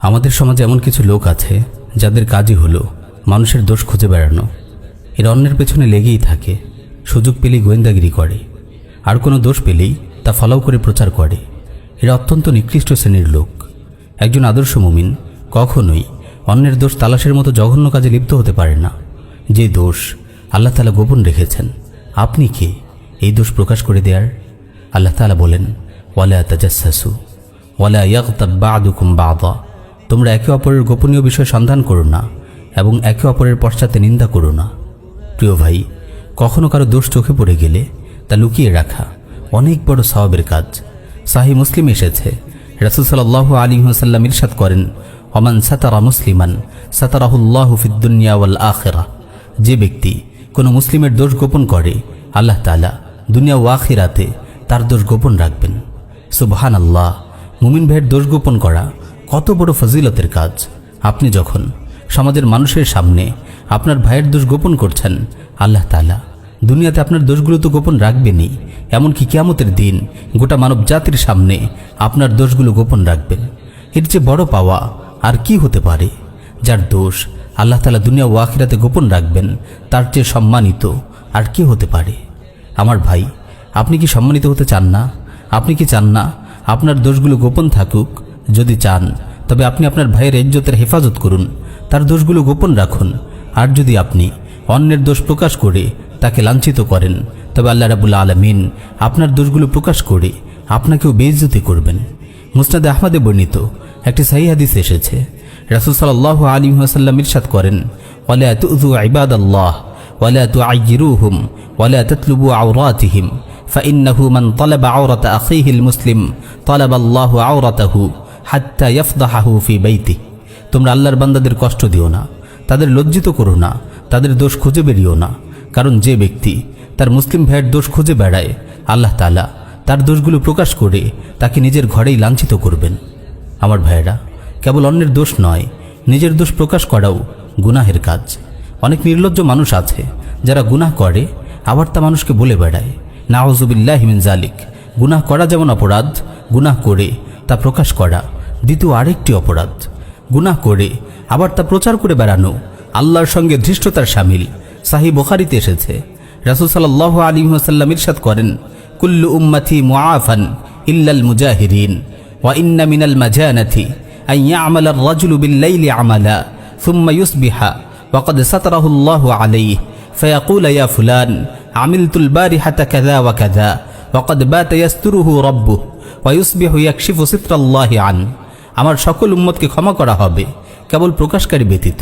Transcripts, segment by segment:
আমাদের সমাজে এমন কিছু লোক আছে, যাদের কাজই হলো মানুষের দোষ খুঁজে বেড়ানো। এরা অন্যের পেছনে লেগেই থাকে, সুযোগ পেলেই গোয়েন্দাগিরি করে। আর কোনো দোষ পেলেই তা ফলাও করে প্রচার করে। এরা অত্যন্ত নিকৃষ্ট শ্রেণির লোক। একজন আদর্শ মুমিন কখনোই অন্যের দোষ তালাশের মতো জঘন্য কাজে লিপ্ত হতে পারে না। যে দোষ আল্লাহ তালা গোপন রেখেছেন, আপনি কে? এই দোষ প্রকাশ করে দেয়ার আল্লাহ তালা বলেন, ওয়ালা তাজাসু ওয়ালা বাদুকুম বাদা। তোমরা একে অপরের গোপনীয় বিষয় সন্ধান করো না, এবং একে অপরের পশ্চাতে নিন্দা করো না। প্রিয় ভাই, কখনো কারও দোষ চোখে পড়ে গেলে তা লুকিয়ে রাখা অনেক বড় সওয়াবের কাজ। সাহি মুসলিম এসেছে। রাসুল সাল্লাহ আলী হাসাল্লাম ইরশাদ করেন অমান সাতারা মুসলিমান, সাতারাহুল্লাহ ফিদ্দুনিয়া ওয়াল আখেরা। যে ব্যক্তি কোনো মুসলিমের দোষ গোপন করে, আল্লাহ তালা দুনিয়া ও আখিরাতে তার দোষ গোপন রাখবেন। সুবহান আল্লাহ মুমিন ভাইয়ের দোষ গোপন করা কত বড় ফজিলতের কাজ। আপনি যখন সমাজের মানুষের সামনে আপনার ভাইয়ের দোষ গোপন করছেন, আল্লাহ তালা দুনিয়াতে আপনার দোষগুলো তো গোপন রাখবেনই। এমনকি কিয়ামতের দিন গোটা মানব জাতির সামনে আপনার দোষগুলো গোপন রাখবেন। এর চেয়ে বড় পাওয়া আর কি হতে পারে? যার দোষ আল্লাহ তালা দুনিয়া ও গোপন রাখবেন, তার চেয়ে সম্মানিত আর কি হতে পারে? আমার ভাই, আপনি কি সম্মানিত হতে চান না? আপনি কি চান না আপনার দোষগুলো গোপন থাকুক? যদি চান তবে আপনি আপনার ভাইয়ের ইজ্জতের হেফাজত করুন তার দোষগুলো গোপন রাখুন আর যদি আপনি অন্যের দোষ প্রকাশ করে তাকে লাঞ্ছিত করেন তবে আল্লাহ রাবুল্লা আলমিন আপনার দোষগুলো প্রকাশ করে আপনাকেও বেইজ্জতি করবেন মুস্তাদ আহমদে বর্ণিত একটি সাহি হাদিস এসেছে রাসুল সাল্লাহ আলী আসাল্লাম ইরশাদ করেন ওয়ালা তুজু ইবাদ আল্লাহ ওয়ালা তু আইরুহুম ওয়ালা ততলুবু আওরাতিহিম فإنه من طلب عورة أخيه المسلم طلب الله عورته হাত্তা ইয়াফদাহাহুফি বাইতি। তোমরা আল্লাহর বান্দাদের কষ্ট দিও না, তাদের লজ্জিত করো না, তাদের দোষ খুঁজে বেরিও না, কারণ যে ব্যক্তি তার মুসলিম ভাইয়ের দোষ খুঁজে বেড়ায়, আল্লাহ তালা তার দোষগুলো প্রকাশ করে তাকে নিজের ঘরেই লাঞ্ছিত করবেন। আমার ভাইয়েরা, কেবল অন্যের দোষ নয়, নিজের দোষ প্রকাশ করাও গুনাহের কাজ। অনেক নির্লজ্জ মানুষ আছে, যারা গুনাহ করে, আবার তা মানুষকে বলে বেড়ায়। নাওজুবিল্লাহ হিমিন জালিক গুনাহ করা যেমন অপরাধ, গুনাহ করে তা প্রকাশ করা দ্বিতীয় আরেকটি অপরাধ গুনাহ করে আবার তা প্রচার করে বেড়ানো আল্লাহর সঙ্গে ধৃষ্টতার সামিল সাহি বোখারিতে এসেছে রাসুল সাল্লাহ আলী ওয়াসাল্লাম ইরশাদ করেন কুল্লু উম্মাথি মুআফান ইল্লাল মুজাহিরিন ওয়া ইন্না মিনাল মাজানাথি আন ইয়ামাল আর-রাজুলু বিল-লাইলি আমালা থুম্মা ইউসবিহা وقد ستره الله عليه فيقول يا فلان عملت البارحة كذا وكذا وقد بات يستره ربه ويصبح يكشف ستر الله عنه আমার সকল উম্মতকে ক্ষমা করা হবে, কেবল প্রকাশকারী ব্যতীত।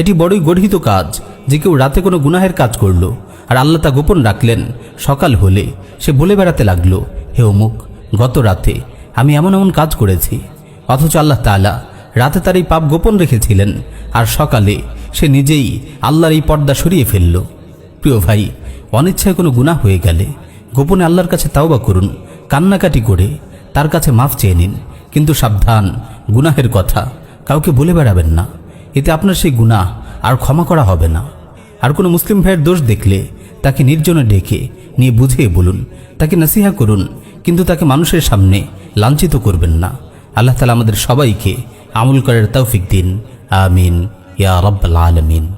এটি বড়ই গর্হিত কাজ যে কেউ রাতে কোনো গুনাহের কাজ করল, আর আল্লাহ তা গোপন রাখলেন। সকাল হলে সে বলে বেড়াতে লাগল, হে অমুক, গত রাতে আমি এমন এমন কাজ করেছি। অথচ আল্লাহ তালা রাতে তার এই পাপ গোপন রেখেছিলেন, আর সকালে সে নিজেই আল্লাহর এই পর্দা সরিয়ে ফেলল। প্রিয় ভাই, অনিচ্ছায় কোনো গুনাহ হয়ে গেলে গোপনে আল্লাহর কাছে তাওবা করুন, কান্নাকাটি করে তার কাছে মাফ চেয়ে নিন। কিন্তু সাবধান, গুনাহের কথা। কাউকে বলে বেড়াবেন না। এতে আপনার সেই গুনাহ আর ক্ষমা করা হবে না। আর কোনো মুসলিম ভাইয়ের দোষ দেখলে তাকে নির্জনে ডেকে নিয়ে বুঝিয়ে বলুন, তাকে নসিহা করুন, কিন্তু তাকে মানুষের সামনে লাঞ্ছিত করবেন না। আল্লাহ তালা আমাদের সবাইকে আমল করার তৌফিক দিন। আমিন। ইয়া রব্বাল আলমিন।